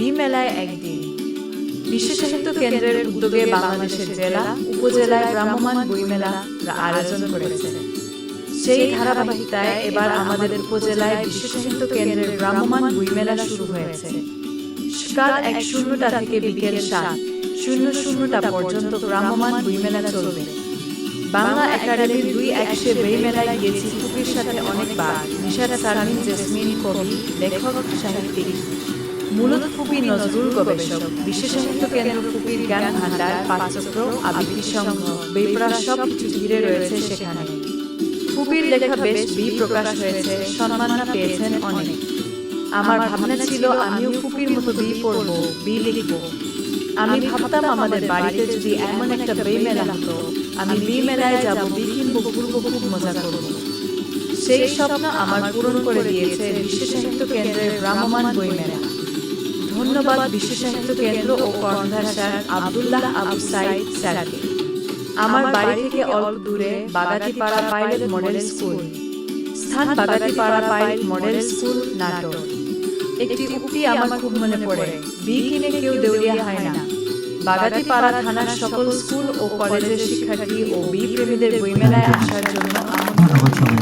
B মেলায় একদিন বিশ্ব সাহিত্য কেন্দ্রের উদ্যোগে বাংলাদেশের জেলা, উপজেলায় ভ্রাম্যমাণ বইমেলা আয়োজন করেছে। সেই ধারাবাহিকতায় এবার আমাদের উপজেলায় বিশ্ব সাহিত্য কেন্দ্রের ভ্রাম্যমাণ বইমেলা শুরু হয়েছে। সকাল এক শূন্যটা থেকে বিকেল সাত শূন্য শূন্যটা পর্যন্ত ভ্রাম্যমাণ বইমেলা চলবে। বাংলা একাডেমির দুই একশে বইমেলায় গিয়েছি ফুপির সাথে অনেকবার নিশাদ সারমিন, জেসমিন, কবি, লেখক, সাহিত্যিক। মূলত ফুপি নজরুল গবেষক কেন্দ্র ফুপির জ্ঞান ভান্ডার পাঠচক্র আবৃত্তি সংঘ বেপরা সব কিছু ঘিরে রয়েছে সেখানে। ফুপির লেখা বেশ বই প্রকাশ হয়েছে, সম্মাননা পেয়েছেন অনেক। আমার ভাবনা ছিল আমিও ফুপির মতো বই পড়ব বই লিখব। আমি ভাবতাম আমাদের বাড়িতে যদি এমন একটা বই মেলা হতো, আমি বই মেলায় যাব বই কিনবো, ঘুরবো, খুব মজা করব। সেই স্বপ্ন আমার পূরণ করে দিয়েছে বিশ্ব সাহিত্য কেন্দ্রের ভ্রাম্যমাণ বই মেলা। ধন্যবাদ বিশ্ব সাহিত্য কেন্দ্র ও কর্ণধার স্যার আব্দুল্লাহ আবু সাইদ স্যারকে। আমার বাড়ি থেকে অল্প দূরে বাগাতিপাড়া পাইলট মডেল স্কুল। স্থান বাগাতিপাড়া পাইলট মডেল স্কুল নাটক একটি উক্তি আমার খুব মনে পড়ে। বি কিনে কেউ দেউলিয়া হয় না। বাগাতিপাড়া থানার সকল স্কুল ও কলেজের শিক্ষার্থী ও বি প্রেমীদের বইমেলায় আসার জন্য আমন্ত্রণ